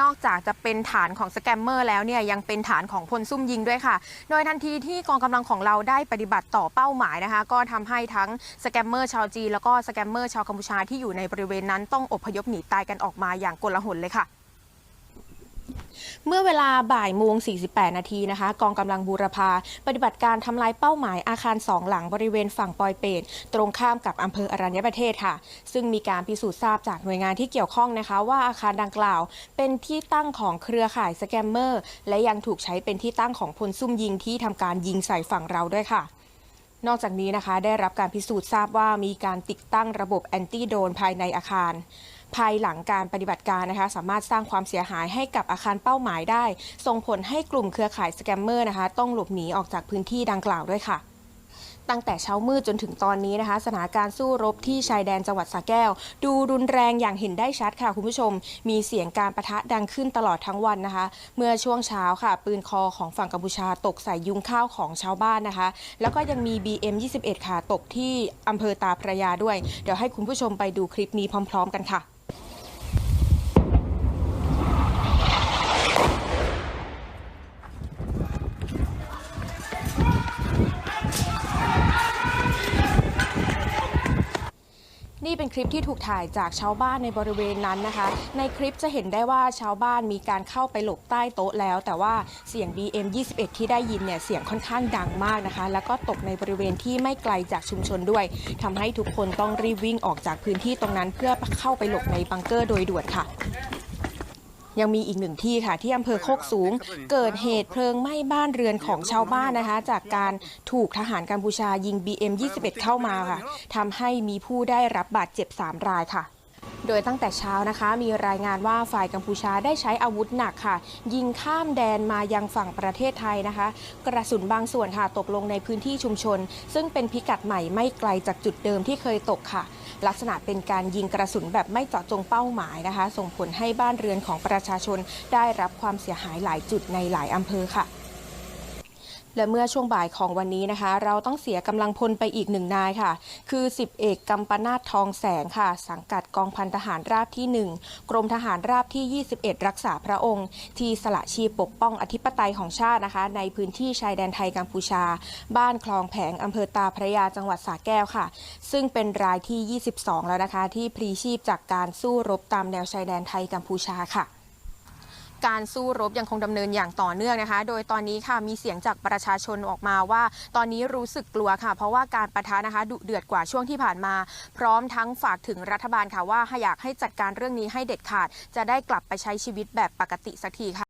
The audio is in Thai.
นอกจากจะเป็นฐานของสแกมเมอร์แล้วเนี่ยยังเป็นฐานของพลซุ่มยิงด้วยค่ะ โดยทันทีที่กองกำลังของเราได้ปฏิบัติต่อเป้าหมายนะคะ ก็ทำให้ทั้งสแกมเมอร์ชาวจีนแล้วก็สแกมเมอร์ชาวกัมพูชาที่อยู่ในบริเวณนั้นต้องอพยพหนีตายกันออกมาอย่างโกลาหลเลยค่ะ เมื่อเวลาบ่ายโมง 48 นาทีนะคะ กองกำลังบูรพา ปฏิบัติการทำลายเป้าหมายอาคารสองหลังบริเวณฝั่งปอยเปตตรงข้ามกับอำเภออรัญญประเทศค่ะ ซึ่งมีการพิสูจน์ทราบจากหน่วยงานที่เกี่ยวข้องนะคะ ว่าอาคารดังกล่าว เป็นที่ตั้งของเครือข่ายสแกมเมอร์ และยังถูกใช้เป็นที่ตั้งของพลซุ่มยิงที่ทำการยิงใส่ฝั่งเราด้วยค่ะนอกจากนี้นะคะได้รับการพิสูจน์ทราบว่ามีการติดตั้งระบบแอนตี้โดนภายในอาคาร ภายหลังการปฏิบัติการนะคะสามารถสร้างความเสียหายให้กับอาคารเป้าหมายได้ ส่งผลให้กลุ่มเครือข่ายสแกมเมอร์นะคะต้องหลบหนีออกจากพื้นที่ดังกล่าวด้วยค่ะตั้งแต่เช้ามืดจนถึงตอนนี้นะคะ สถานการณ์สู้รบที่ชายแดนจังหวัดสระแก้ว ดูรุนแรงอย่างเห็นได้ชัดค่ะคุณผู้ชม มีเสียงการประทะดังขึ้นตลอดทั้งวันนะคะ เมื่อช่วงเช้าค่ะ ปืนคอของฝั่งกัมพูชาตกใส่ยุงข้าวของชาวบ้านนะคะ แล้วก็ยังมี BM 21 ค่ะตกที่อำเภอตาพระยาด้วย เดี๋ยวให้คุณผู้ชมไปดูคลิปนี้พร้อม ๆ กันค่ะ นี่เป็นคลิปที่ถูกถ่ายจากชาวบ้านในบริเวณนั้นนะคะ ในคลิปจะเห็นได้ว่าชาวบ้านมีการเข้าไปหลบใต้โต๊ะแล้ว แต่ว่าเสียง BM 21 ที่ได้ยินเนี่ยเสียงค่อนข้างดังมากนะคะ แล้วก็ตกในบริเวณที่ไม่ไกลจากชุมชนด้วยทำให้ทุกคนต้องรีบวิ่งออกจากพื้นที่ตรงนั้น เพื่อเข้าไปหลบในบังเกอร์โดยด่วนค่ะ ยังมีอีกหนึ่งที่ค่ะที่อำเภอโคกสูง เกิดเหตุเพลิงไหม้บ้านเรือนของชาวบ้านนะคะ จากการถูกทหารกัมพูชายิง BM 21 เข้ามาค่ะทำให้มีผู้ได้รับบาดเจ็บ 3 รายค่ะ โดยตั้งแต่เช้านะคะมีรายงานว่าฝ่ายกัมพูชาได้ใช้อาวุธหนักค่ะ ยิงข้ามแดนมายังฝั่งประเทศไทยนะคะ กระสุนบางส่วนค่ะตกลงในพื้นที่ชุมชน ซึ่งเป็นพิกัดใหม่ไม่ไกลจากจุดเดิมที่เคยตกค่ะ ลักษณะเป็นการยิงกระสุนแบบไม่เจาะจงเป้าหมายนะคะ ส่งผลให้บ้านเรือนของประชาชนได้รับความเสียหายหลายจุดในหลายอำเภอค่ะ และเมื่อช่วงบ่ายของวันนี้นะคะ เราต้องเสียกำลังพลไปอีกหนึ่งนายค่ะ คือ10เอกกัมปนาททองแสงค่ะ สังกัดกองพันทหารราบที่ 1 กรมทหารราบที่ 21 รักษาพระองค์ ที่สละชีพปกป้องอธิปไตยของชาตินะคะ ในพื้นที่ชายแดนไทยกัมพูชา บ้านคลองแผงอำเภอตาพระยาจังหวัดสระแก้วค่ะ ซึ่งเป็นรายที่ 22 แล้วนะคะ ที่พลีชีพจากการสู้รบตามแนวชายแดนไทยกัมพูชาค่ะ การสู้รบยังคงดำเนินอย่างต่อเนื่องนะคะ โดยตอนนี้ค่ะมีเสียงจากประชาชนออกมาว่า ตอนนี้รู้สึกกลัวค่ะ เพราะว่าการประทะนะคะดุเดือดกว่าช่วงที่ผ่านมา พร้อมทั้งฝากถึงรัฐบาลค่ะว่าอยากให้จัดการเรื่องนี้ให้เด็ดขาด จะได้กลับไปใช้ชีวิตแบบปกติสักทีค่ะ